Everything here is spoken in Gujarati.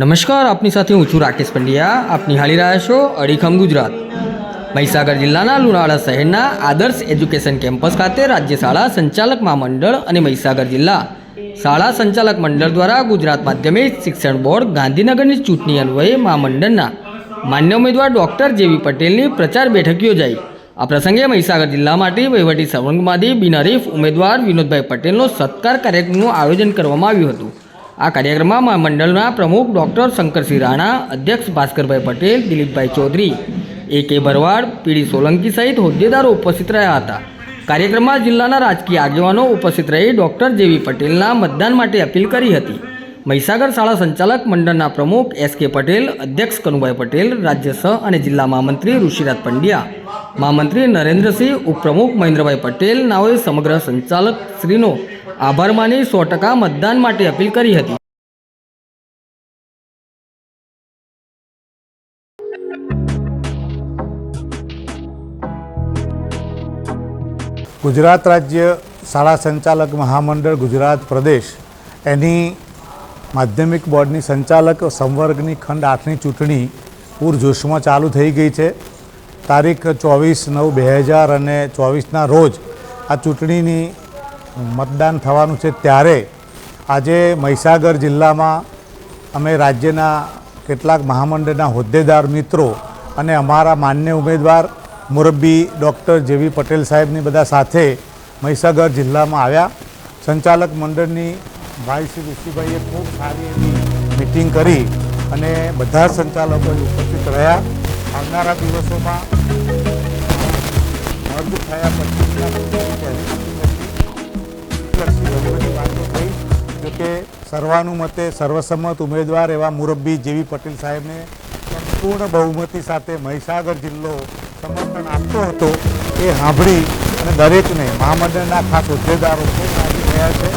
નમસ્કાર, આપની સાથે હું છું રાકેશ પંડ્યા. આપ નિહાળી રહ્યા છો અડીખમ ગુજરાત. મહીસાગર જિલ્લાના લુણાવાડા શહેરના આદર્શ એજ્યુકેશન કેમ્પસ ખાતે રાજ્ય શાળા સંચાલક મહામંડળ અને મહીસાગર જિલ્લા શાળા સંચાલક મંડળ દ્વારા ગુજરાત માધ્યમિક શિક્ષણ બોર્ડ ગાંધીનગરની ચૂંટણી અન્વયે મહામંડળના માન્ય ઉમેદવાર ડૉક્ટર જેવી પટેલની પ્રચાર બેઠક યોજાઈ. આ પ્રસંગે મહીસાગર જિલ્લા માટે વહીવટી સંવર્ગમાંથી બિનહરીફ ઉમેદવાર વિનોદભાઈ પટેલનો સત્કાર કાર્યક્રમનું આયોજન કરવામાં આવ્યું હતું. આ કાર્યક્રમમાં મંડળના પ્રમુખ ડૉક્ટર શંકરસિંહ રાણા, અધ્યક્ષ ભાસ્કરભાઈ પટેલ, દિલીપભાઈ ચૌધરી, એ કે ભરવાડ પીડી સોલંકી સહિત હોદ્દેદારો ઉપસ્થિત રહ્યા હતા. કાર્યક્રમમાં જિલ્લાના રાજકીય આગેવાનો ઉપસ્થિત રહી ડૉક્ટર જેવી પટેલના મતદાન માટે અપીલ કરી હતી. મહીસાગર શાળા સંચાલક મંડળના પ્રમુખ એસ કે પટેલ, અધ્યક્ષ કનુભાઈ પટેલ, રાજ્ય સહ અને જિલ્લા મહામંત્રી ઋષિરાજ પંડ્યા મહામંત્રી નરેન્દ્રસિંહ ઉપપ્રમુખ મહેન્દ્રભાઈ પટેલ નાઓએ સમગ્ર સંચાલક શ્રીનો આભાર માની સો ટકા મતદાન માટે અપીલ કરી હતી. ગુજરાત રાજ્ય શાળા સંચાલક મહામંડળ ગુજરાત પ્રદેશ એની માધ્યમિક બોર્ડની સંચાલક સંવર્ગની ખંડ આઠની ચૂંટણી પૂરજોશમાં ચાલુ થઈ ગઈ છે. તારીખ ચોવીસ નવ બે હજાર અને ચોવીસના રોજ આ ચૂંટણીની મતદાન થવાનું છે ત્યારે આજે મહીસાગર જિલ્લામાં અમે રાજ્યના કેટલાક મહામંડળના હોદ્દેદાર મિત્રો અને અમારા માન્ય ઉમેદવાર મુરબ્બી ડૉક્ટર જેવી પટેલ સાહેબની બધા સાથે મહીસાગર જિલ્લામાં આવ્યા. સંચાલક મંડળની ભાઈ શ્રી ઋષિભાઈએ ખૂબ સારી એવી મિટિંગ કરી અને બધા સંચાલકો ઉપસ્થિત રહ્યા. આવનારા દિવસોમાં મર્જ થયા બધી વાતો થઈ જોકે સર્વાનુમતે સર્વસંમત ઉમેદવાર એવા મુરબ્બી જેવી પટેલ સાહેબને સંપૂર્ણ બહુમતી સાથે મહીસાગર જિલ્લો સમર્થન આપતો હતો એ સાંભળી અને દરેકને મહામંડળના ખાસ હોદ્દેદારો છે રહ્યા છે.